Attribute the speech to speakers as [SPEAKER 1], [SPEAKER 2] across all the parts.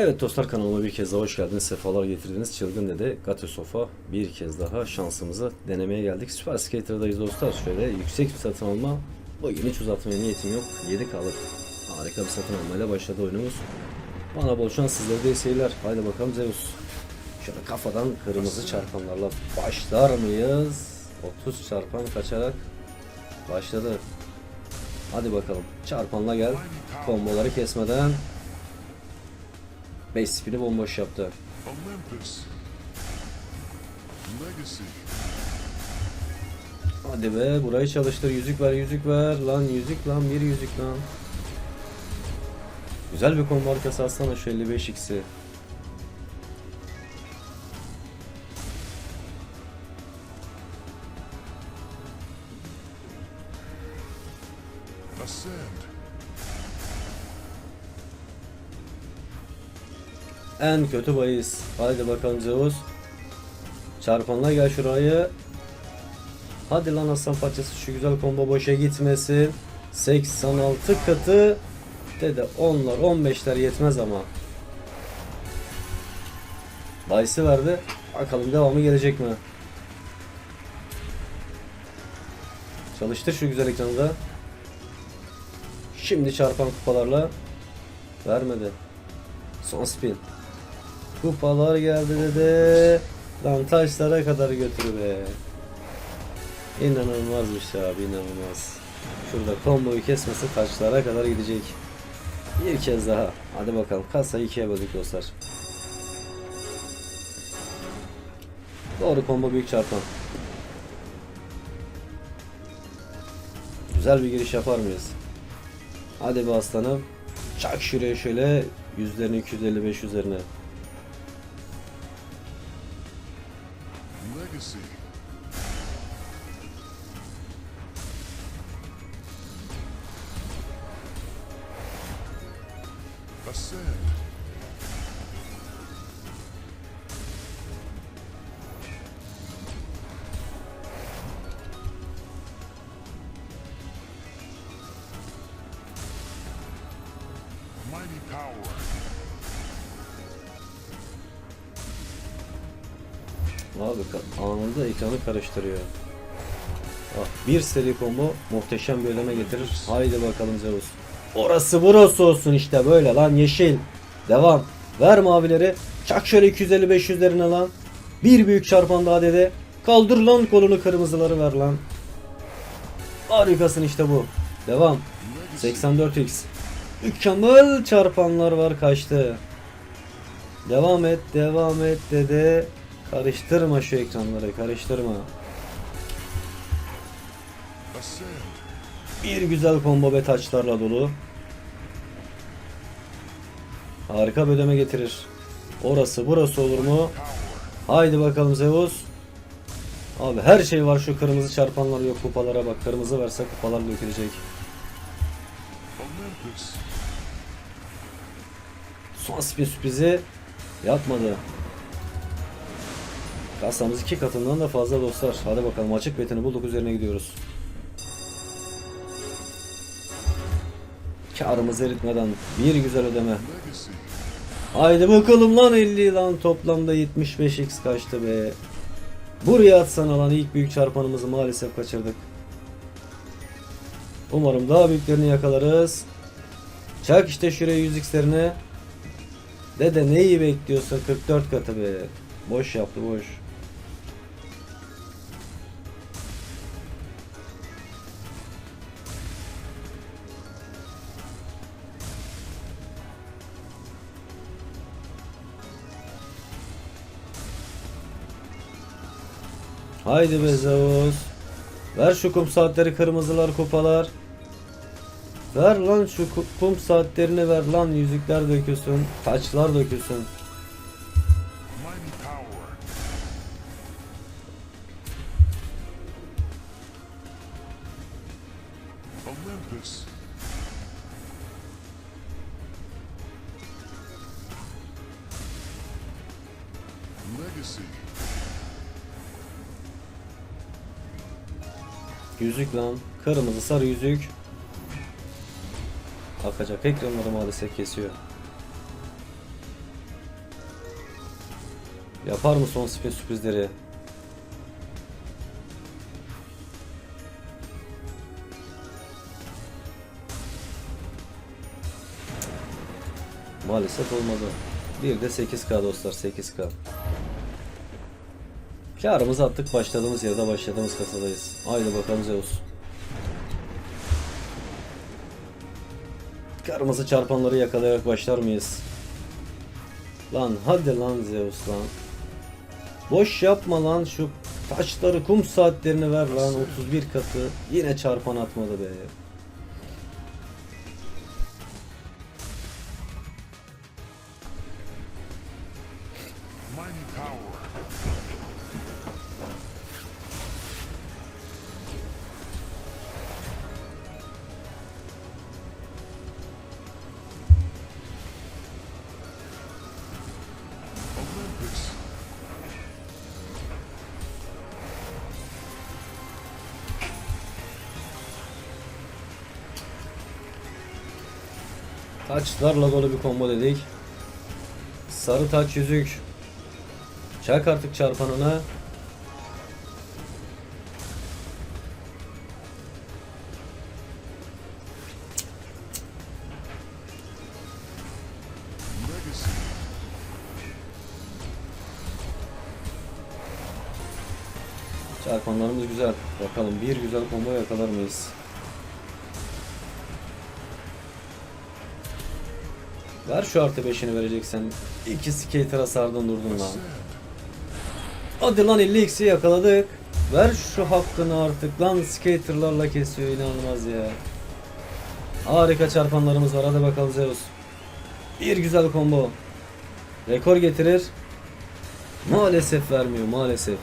[SPEAKER 1] Evet dostlar kanalıma bir kez daha hoş geldiniz. Sefalar getirdiniz. Çılgın Dede Gato Sofa bir kez daha şansımızı denemeye geldik. Süper Skater'dayız dostlar. Şöyle yüksek bir satın alma. Bugün hiç uzatmaya niyetim yok. 7 kalıp harika bir satın almayla başladı oyunumuz. Bana bol şans sizlere de seyirler. Haydi bakalım Zeus. Şöyle kafadan kırmızı çarpanlarla başlar mıyız? 30 çarpan kaçarak başladı. Hadi bakalım. Çarpanla gel. Komboları kesmeden 5 spini bomboş yaptı. Hadi be burayı çalıştır. Yüzük ver yüzük ver. Lan yüzük lan bir yüzük lan. Güzel bir combo arkası atsana şu 55x'i. En kötü bahis. Haydi bakalım Zeus. Çarpanla gel şurayı. Hadi lan aslan parçası şu güzel combo boşa gitmesin. 86 katı. Dede 10'lar 15'ler yetmez ama. Bahisi verdi. Bakalım devamı gelecek mi? Çalıştır şu güzel ekranı da. Şimdi çarpan kupalarla. Vermedi. Son spin. Kupalar geldi dede. Lan taşlara kadar götür be. İnanılmazmış abi inanılmaz. Şurada komboyu kesmesi taşlara kadar gidecek. Bir kez daha. Hadi bakalım. Kasayı ikiye böldük dostlar. Doğru combo büyük çarpan. Güzel bir giriş yapar mıyız? Hadi be aslanım. Çak şuraya şöyle yüzlerini 255 üzerine. Abi anında ekranı karıştırıyor. Ah, bir seri combo muhteşem bir ödeme getirir. Haydi bakalım Zeus. Orası burası olsun işte böyle lan yeşil. Devam. Ver mavileri. Çak şöyle 250-500'lerine lan. Bir büyük çarpan daha dede. Kaldır lan kolunu kırmızıları ver lan. Harikasın işte bu. Devam. 84x. Mükemmel çarpanlar var kaçtı. Devam et, devam et dede. Karıştırma şu ekranları, karıştırma. Bir güzel combo ve taçlarla dolu. Harika bir ödeme getirir. Orası burası olur mu? Haydi bakalım Zeus. Abi her şey var şu kırmızı çarpanlar yok kupalara bak. Kırmızı verse kupalar dökülecek. Son spin sürprizi yapmadı. Kasamız iki katından da fazla dostlar. Hadi bakalım açık betini bulduk üzerine gidiyoruz. Karımızı eritmeden bir güzel ödeme. Haydi bakalım lan 50 lan toplamda 75x kaçtı be. Buraya atsana lan ilk büyük çarpanımızı maalesef kaçırdık. Umarım daha büyüklerini yakalarız. Çak işte şuraya 100x'lerini. Dede neyi bekliyorsun 44 katı be. Boş yaptı boş. Haydi be Zeus. Ver şu kum saatleri kırmızılar kupalar. Ver lan şu ku- kum saatlerini ver lan yüzükler dökülsün. Taçlar dökülsün. Yüzük lan. Kırmızı sarı yüzük. Akacak ekranları maalesef kesiyor. Yapar mı son spin sürprizleri? Maalesef olmadı. Bir de 8K dostlar 8K. Karımızı attık başladığımız yerde başladığımız kasadayız. Haydi bakalım Zeus. Karımızı çarpanları yakalayarak başlar mıyız? Lan hadi lan Zeus lan. Boş yapma lan şu taşları kum saatlerini ver lan 31 katı. Yine çarpan atmadı be. Taçlarla dolu bir combo dedik. Sarı taç yüzük. Çak artık çarpanına. Çarpanlarımız güzel. Bakalım bir güzel combo yakalar mıyız? Ver şu artı 5'ini vereceksen. İki skater'a sardın durdun lan. Hadi lan 50 x'i yakaladık. Ver şu hakkını artık lan skaterlarla kesiyor inanılmaz ya. Harika çarpanlarımız var hadi bakalım Zeus. Bir güzel combo. Rekor getirir. Maalesef vermiyor maalesef.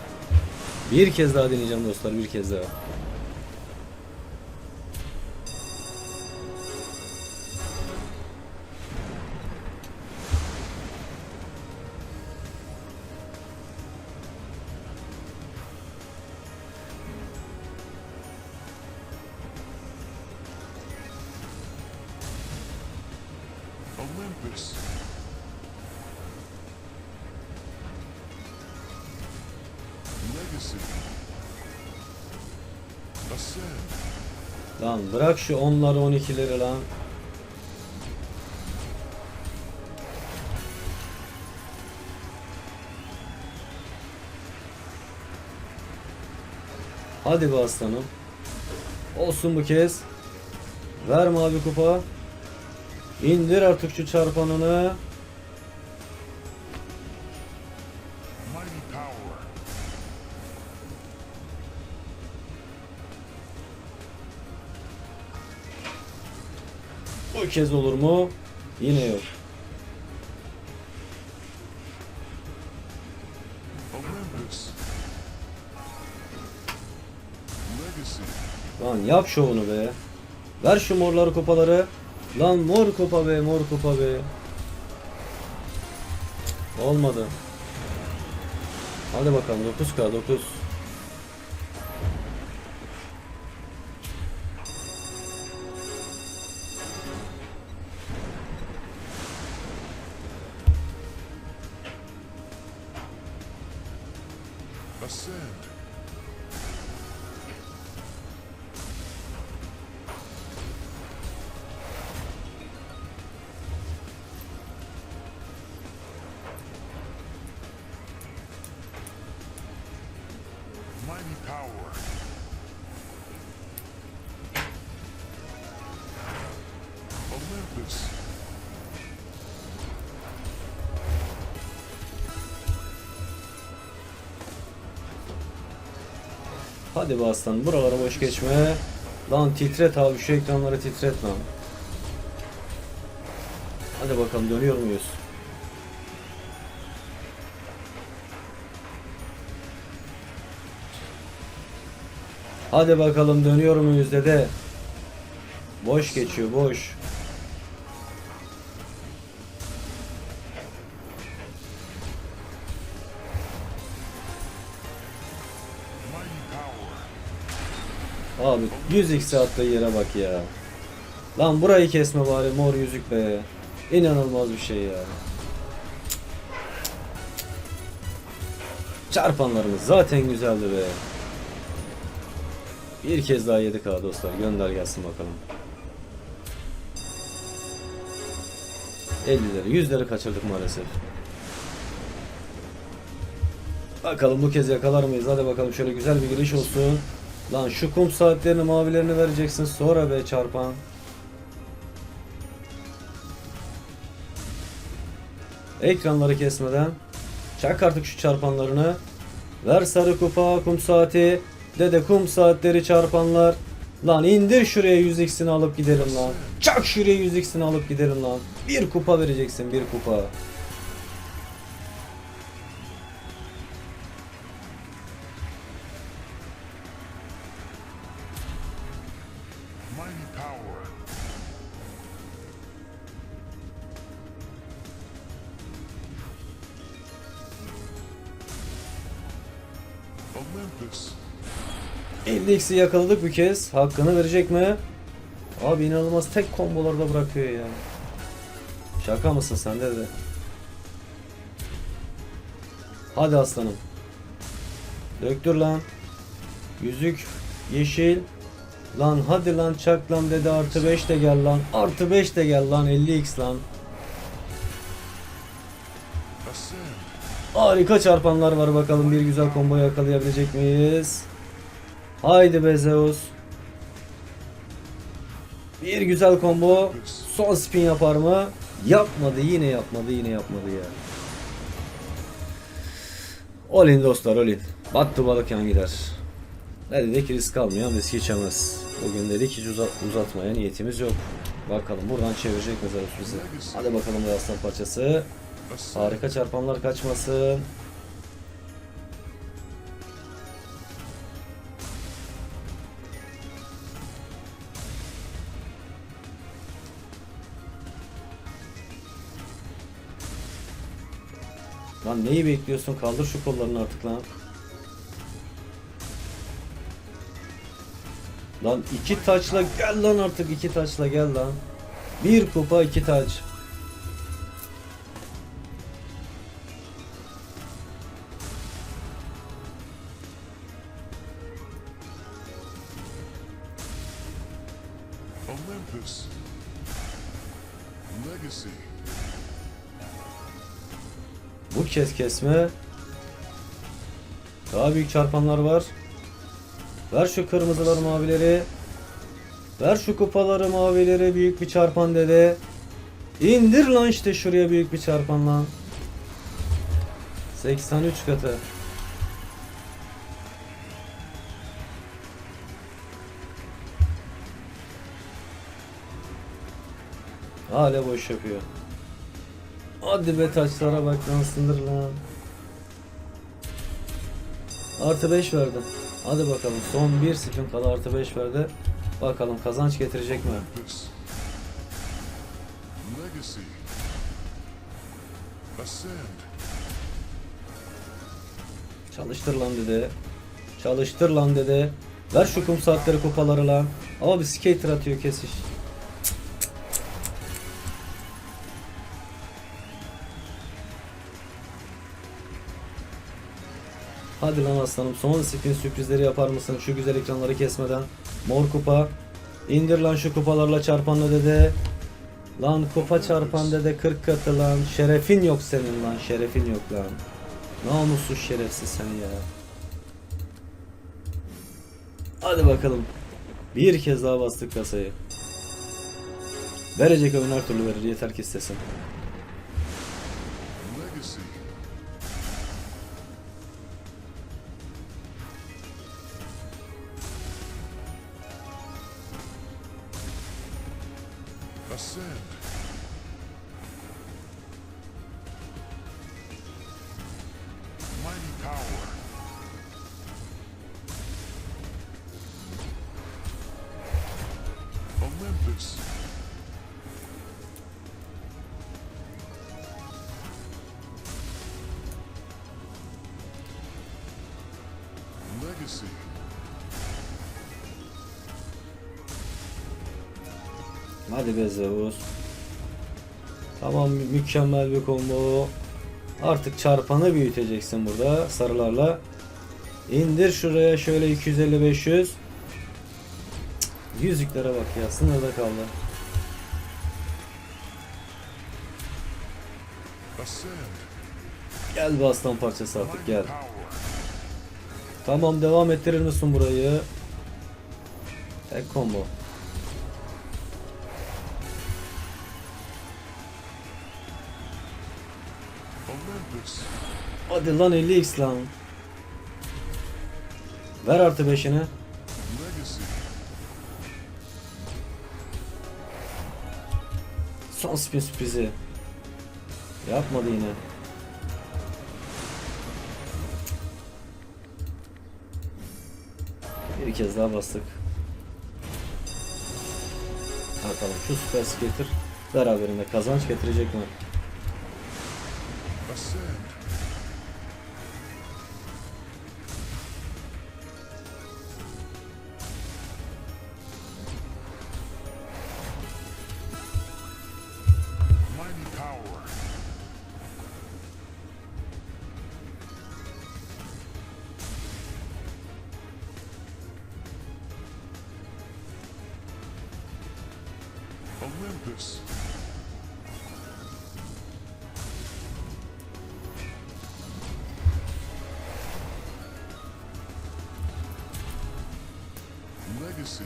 [SPEAKER 1] Bir kez daha deneyeceğim dostlar bir kez daha. Lan bırak şu 10'ları 12'leri lan. Hadi be aslanım. Olsun bu kez. Ver mavi kupa. İndir artık şu çarpanını. Bu kez olur mu? Yine yok. Lan yap şovunu be. Ver şu morları kupaları. Lan mor kupa be mor kupa be. Olmadı. Hadi bakalım 9k 9.
[SPEAKER 2] Ascend.
[SPEAKER 1] Hadi be aslan buralara boş geçme. Lan titret abi şu ekranları titret lan. Hadi bakalım dönüyor muyuz? Hadi bakalım dönüyor muyuz dede? Boş geçiyor boş. Abi 100x attığı yere bak ya. Lan burayı kesme bari mor yüzük be. İnanılmaz bir şey ya. Çarpanlarımız zaten güzeldi be. Bir kez daha yedik ha dostlar. Gönder gelsin bakalım. 50'leri 100'leri kaçırdık maalesef. Bakalım bu kez yakalar mıyız? Hadi bakalım şöyle güzel bir giriş olsun. Lan şu kum saatlerini mavilerini vereceksin sonra be çarpan. Ekranları kesmeden çak artık şu çarpanlarını. Ver sarı kupa kum saati. Dede kum saatleri çarpanlar. Lan indir şuraya 100x'ini alıp gidelim lan. Çak şuraya 100x'ini alıp gidelim lan. Bir kupa vereceksin bir kupa.
[SPEAKER 2] Olympus.
[SPEAKER 1] 50x'i yakaladık bir kez. Hakkını verecek mi? Abi inanılmaz tek kombolarda bırakıyor ya. Şaka mısın sen de de. Hadi aslanım. Döktür lan. Yüzük yeşil. Lan hadi lan çak lan dedi artı 5 de gel lan. Artı 5 de gel lan 50x lan. Harika çarpanlar var bakalım bir güzel combo yakalayabilecek miyiz? Haydi be Zeus. Bir güzel combo. Son spin yapar mı? Yapmadı yine yapmadı yine yapmadı ya. Olin dostlar olin. Battı balık yan gider. Ne dedik risk almayan risk içemez. Bugün dedik hiç uza- uzatmaya niyetimiz yok. Bakalım buradan çevirecek mi Zeus bizi? Hadi bakalım aslan parçası. Harika çarpanlar kaçmasın. Lan neyi bekliyorsun? Kaldır şu kollarını artık lan. Lan iki taçla gel lan artık iki taçla gel lan. Bir kupa iki taç. Kez kesme. Daha büyük çarpanlar var. Ver şu kırmızıları mavileri. Ver şu kupaları mavileri büyük bir çarpan dede. İndir lan işte şuraya büyük bir çarpan lan. 83 katı. Hala boş yapıyor. Hadi be taşlara bak lan sınır lan. Artı 5 verdi. Hadi bakalım son bir spin kala artı 5 verdi. Bakalım kazanç getirecek mi? Çalıştır lan dede. Çalıştır lan dede. Ver şu kum saatleri kupaları lan. Ama bir skater atıyor kesiş. Hadi lan aslanım son spin sürprizleri yapar mısın şu güzel ekranları kesmeden? Mor kupa. İndir lan şu kupalarla çarpanla dede. Lan kupa çarpan dede 40 katı lan. Şerefin yok senin lan şerefin yok lan. Namussuz şerefsiz sen ya. Hadi bakalım. Bir kez daha bastık kasayı. Verecek oyun her türlü verir yeter ki istesin.
[SPEAKER 2] Olympus. Legacy.
[SPEAKER 1] Hadi be Zeus. Tamam mü- mükemmel bir combo. Artık çarpanı büyüteceksin burada sarılarla. İndir şuraya şöyle 250 500. Yüzüklere bak ya sınırda kaldı. Gel bir aslan parçası artık gel. Tamam devam ettirir misin burayı? Tek combo. Hadi lan 50x lan. Ver artı 5'ini. Son spin sürprizi. Yapmadı yine. Bir kez daha bastık. Bakalım şu süper skater beraberinde kazanç getirecek mi?
[SPEAKER 2] Ascend. Olympus. Legacy.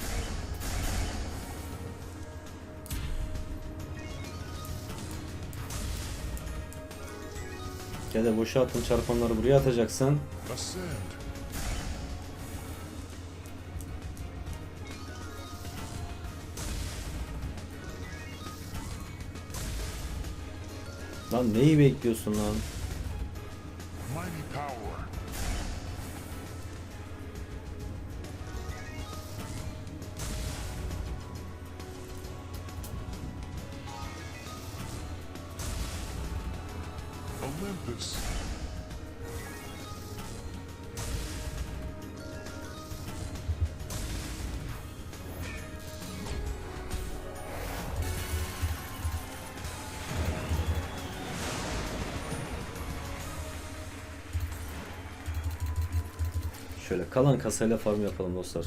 [SPEAKER 1] Ya da boşa attın çarpanları buraya atacaksın.
[SPEAKER 2] Ascend.
[SPEAKER 1] Lan neyi bekliyorsun lan? Şöyle kalan kasayla farm yapalım dostlar.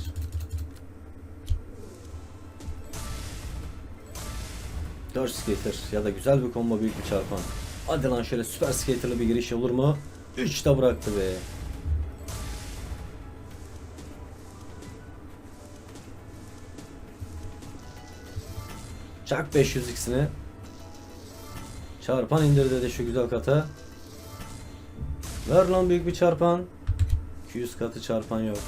[SPEAKER 1] Dört skater ya da güzel bir combo büyük bir çarpan. Hadi lan şöyle süper skaterlı bir giriş olur mu? 3 de bıraktı be. Çak 500x'ini. Çarpan indir dedi şu güzel kata. Ver lan büyük bir çarpan. 200 katı çarpan yok.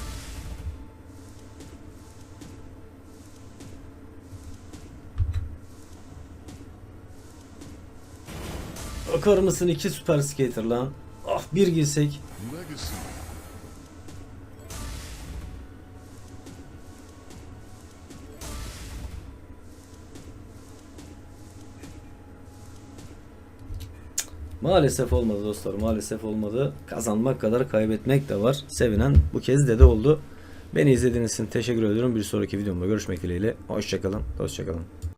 [SPEAKER 1] Bakar mısın iki süper skater lan. Ah bir girsek.
[SPEAKER 2] Legacy.
[SPEAKER 1] Maalesef olmadı dostlar maalesef olmadı. Kazanmak kadar kaybetmek de var. Sevinen bu kez dede oldu. Beni izlediğiniz için teşekkür ediyorum. Bir sonraki videomda görüşmek dileğiyle. Hoşçakalın. Hoşçakalın.